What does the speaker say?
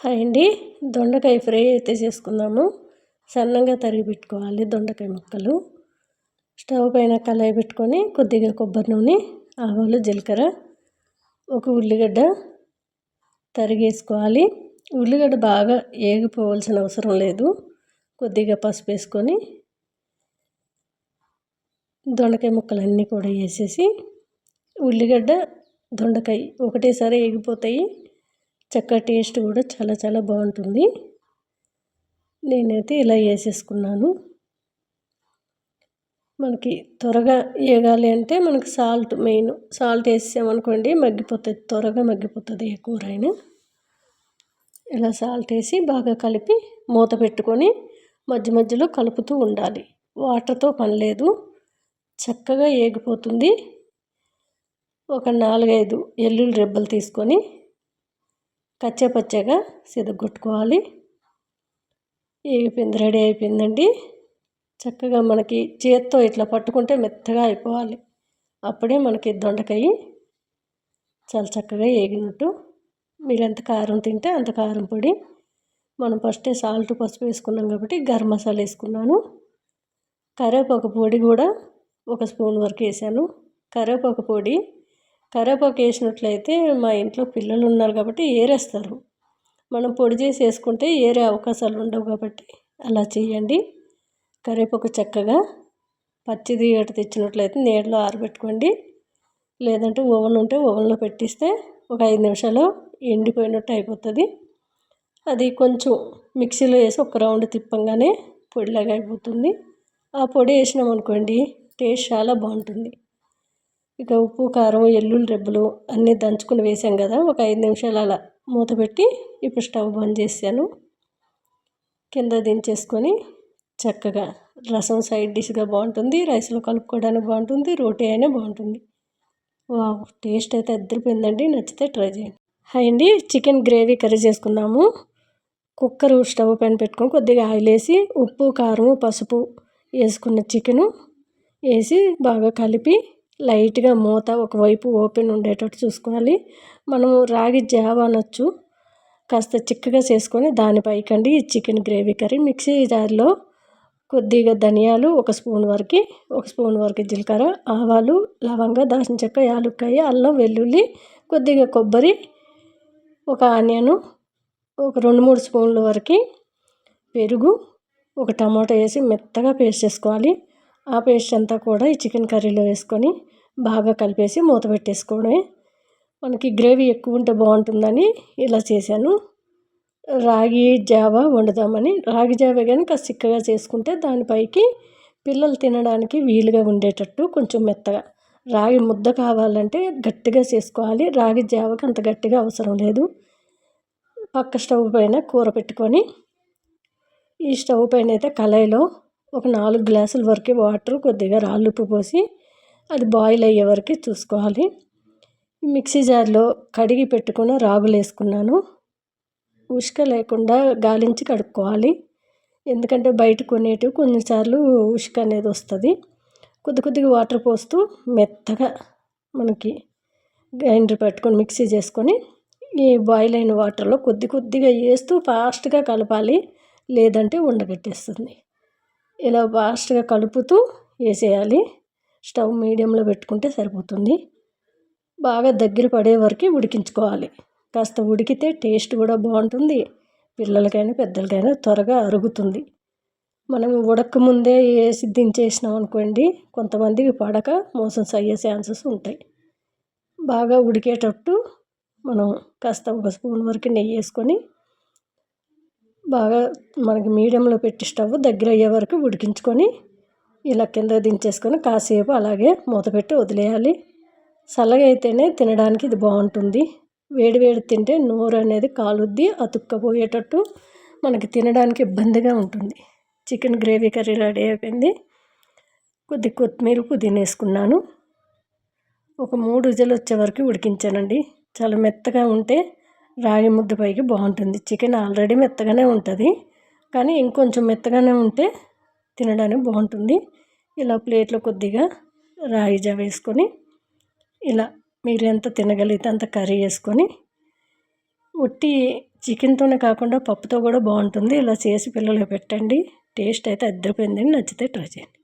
Hi అండి. దొండకాయ fry అయితే చేసుకుందాము. సన్నగా తరిగి పెట్టుకోవాలి దొండకాయ ముక్కలు. స్టవ్ పైన కళాయి పెట్టుకొని కొద్దిగా కొబ్బరి నూనె ఆవాలు జీలకర్ర ఒక ఉల్లిగడ్డ తరిగేసుకోవాలి. ఉల్లిగడ్డ బాగా ఏగిపోవాల్సిన అవసరం లేదు. కొద్దిగా పసుపు వేసుకొని దొండకాయ ముక్కలన్నీ కూడా వేసేసి ఉల్లిగడ్డ దొండకాయ ఒకటేసారి ఏగిపోతాయి. చక్క టేస్ట్ కూడా చాలా చాలా బాగుంటుంది. నేనైతే ఇలా వేసేసుకున్నాను. మనకి త్వరగా వేగాలి అంటే మనకి సాల్ట్ మెయిన్ సాల్ట్ వేసామనుకోండి మగ్గిపోతుంది త్వరగా మగ్గిపోతుంది ఏ కూర అయినా ఇలా సాల్ట్ వేసి బాగా కలిపి మూత పెట్టుకొని మధ్య మధ్యలో కలుపుతూ ఉండాలి. వాటర్తో పని లేదు. చక్కగా ఏగిపోతుంది. ఒక నాలుగైదు ఎల్లుల్లి రెబ్బలు తీసుకొని కచ్చపచ్చగా సిదగొట్టుకోవాలి. ఏగిపోయింది రెడీ అయిపోయిందండి. చక్కగా మనకి చేత్తో ఇట్లా పట్టుకుంటే మెత్తగా అయిపోవాలి. అప్పుడే మనకి దొండకాయ చాలా చక్కగా ఏగినట్టు. మీరు ఎంత కారం తింటే అంత కారం పొడి. మనం ఫస్టే సాల్ట్ పసుపు వేసుకున్నాం కాబట్టి గరం మసాలా వేసుకున్నాను. కరివేపాకు పొడి కూడా ఒక స్పూన్ వరకు వేసాను. కరివేపాకు పొడి కరివేపాకు వేసినట్లయితే మా ఇంట్లో పిల్లలు ఉన్నారు కాబట్టి ఏరేస్తారు. మనం పొడి చేసి వేసుకుంటే ఏరే అవకాశాలు ఉండవు కాబట్టి అలా చేయండి. కరివేపాకు చక్కగా పచ్చిది అటు తెచ్చినట్లయితే నీడలో ఆరబెట్టుకోండి. లేదంటే ఓవెన్ ఉంటే ఓవెన్లో పెట్టిస్తే ఒక ఐదు నిమిషాలు ఎండిపోయినట్టు అయిపోతుంది. అది కొంచెం మిక్సీలో వేసి ఒక రౌండ్ తిప్పంగానే పొడిలాగా అయిపోతుంది. ఆ పొడి వేసినాం అనుకోండి టేస్ట్ చాలా బాగుంటుంది. ఇక ఉప్పు కారం ఎల్లుల్లి రెబ్బలు అన్నీ దంచుకుని వేసాం కదా ఒక ఐదు నిమిషాలు అలా మూత పెట్టి ఇప్పుడు స్టవ్ బంద్ చేశాను. కింద దించేసుకొని చక్కగా రసం సైడ్ డిష్గా బాగుంటుంది రైస్లో కలుపుకోవడానికి బాగుంటుంది రోటీ అయినా బాగుంటుంది. వా టేస్ట్ అయితే అద్దరిపోయిందండి నచ్చితే ట్రై చేయండి. హాయ్ అండి చికెన్ గ్రేవీ కర్రీ చేసుకుందాము. కుక్కర్ స్టవ్ పైన పెట్టుకొని కొద్దిగా ఆయిల్ వేసి ఉప్పు కారం పసుపు వేసుకున్న చికెను వేసి బాగా కలిపి లైట్గా మూత ఒకవైపు ఓపెన్ ఉండేటట్టు చూసుకోవాలి. మనము రాగి జావ అనొచ్చు. కాస్త చిక్కగా చేసుకొని దానిపైకండి చికెన్ గ్రేవీ కర్రీ. మిక్సీ జార్లో కొద్దిగా ధనియాలు ఒక స్పూన్ వరకు ఒక స్పూన్ వరకు జీలకర్ర ఆవాలు లవంగ దాల్చిన చెక్క యాలుక్కాయ అల్లం వెల్లుల్లి కొద్దిగా కొబ్బరి ఒక ఆనియను ఒక రెండు మూడు స్పూన్ల వరకు పెరుగు ఒక టమాటో వేసి మెత్తగా పేస్ట్ చేసుకోవాలి. ఆ పేస్ట్ అంతా కూడా ఈ చికెన్ కర్రీలో వేసుకొని బాగా కలిపేసి మూత పెట్టేసుకోవడమే. మనకి గ్రేవీ ఎక్కువ ఉంటే బాగుంటుందని ఇలా చేశాను. రాగి జావ వండుదామని. రాగి జావ కానీ కాస్త చిక్కగా చేసుకుంటే దానిపైకి పిల్లలు తినడానికి వీలుగా ఉండేటట్టు కొంచెం మెత్తగా. రాగి ముద్ద కావాలంటే గట్టిగా చేసుకోవాలి. రాగి జావకి అంత గట్టిగా అవసరం లేదు. పక్క స్టవ్ పైన కూర పెట్టుకొని ఈ స్టవ్ పైన అయితే కళాయిలో ఒక నాలుగు గ్లాసుల వరకు వాటర్ కొద్దిగా రాళ్ళుప్పు పోసి అది బాయిల్ అయ్యే వరకు చూసుకోవాలి. మిక్సీ జార్లో కడిగి పెట్టుకున్న రాగులు వేసుకున్నాను. ఉష్క లేకుండా గాలించి కడుక్కోవాలి. ఎందుకంటే బయట కొనేటివి కొన్నిసార్లు ఉష్క అనేది వస్తుంది. కొద్ది కొద్దిగా వాటర్ పోస్తూ మెత్తగా మనకి గ్రైండర్ పెట్టుకొని మిక్సీ చేసుకొని ఈ బాయిల్ అయిన వాటర్లో కొద్ది కొద్దిగా వేస్తూ ఫాస్ట్గా కలపాలి. లేదంటే ఉండగట్టేస్తుంది. ఇలా ఫాస్ట్గా కలుపుతూ వేసేయాలి. స్టవ్ మీడియంలో పెట్టుకుంటే సరిపోతుంది. బాగా దగ్గర పడే వరకు ఉడికించుకోవాలి. కాస్త ఉడికితే టేస్ట్ కూడా బాగుంటుంది. పిల్లలకైనా పెద్దలకైనా త్వరగా అరుగుతుంది. మనం ఉడకముందే వేసి దించేసినాం అనుకోండి కొంతమందికి పడక మోసన్స్ అయ్యే ఛాన్సెస్ ఉంటాయి. బాగా ఉడికేటట్టు మనం కాస్త ఒక స్పూన్ వరకు నెయ్యి వేసుకొని బాగా మనకి మీడియంలో పెట్టి స్టవ్ దగ్గర అయ్యే వరకు ఉడికించుకొని ఇలా కింద దించేసుకొని కాసేపు అలాగే మూత పెట్టి వదిలేయాలి. చల్లగా అయితేనే తినడానికి ఇది బాగుంటుంది. వేడి వేడి తింటే నోరు అనేది కాలుద్ది అతుక్కపోయేటట్టు మనకి తినడానికి ఇబ్బందిగా ఉంటుంది. చికెన్ గ్రేవీ కర్రీ రెడీ అయిపోయింది. కొద్ది కొత్తిమీర పుదీనా వేసుకున్నాను. ఒక మూడు రుజులు వచ్చే వరకు ఉడికించానండి. చాలా మెత్తగా ఉంటే రాగి ముద్ద పైకి బాగుంటుంది. చికెన్ ఆల్రెడీ మెత్తగానే ఉంటుంది. కానీ ఇంకొంచెం మెత్తగానే ఉంటే తినడానికి బాగుంటుంది. ఇలా ప్లేట్లో కొద్దిగా రాగి జావ వేసుకొని ఇలా మీరు ఎంత తినగలిగితే అంత కర్రీ వేసుకొని ఉట్టి చికెన్తోనే కాకుండా పప్పుతో కూడా బాగుంటుంది. ఇలా చేసి పిల్లలకు పెట్టండి. టేస్ట్ అయితే అద్దరిపోయిందండి నచ్చితే ట్రై చేయండి.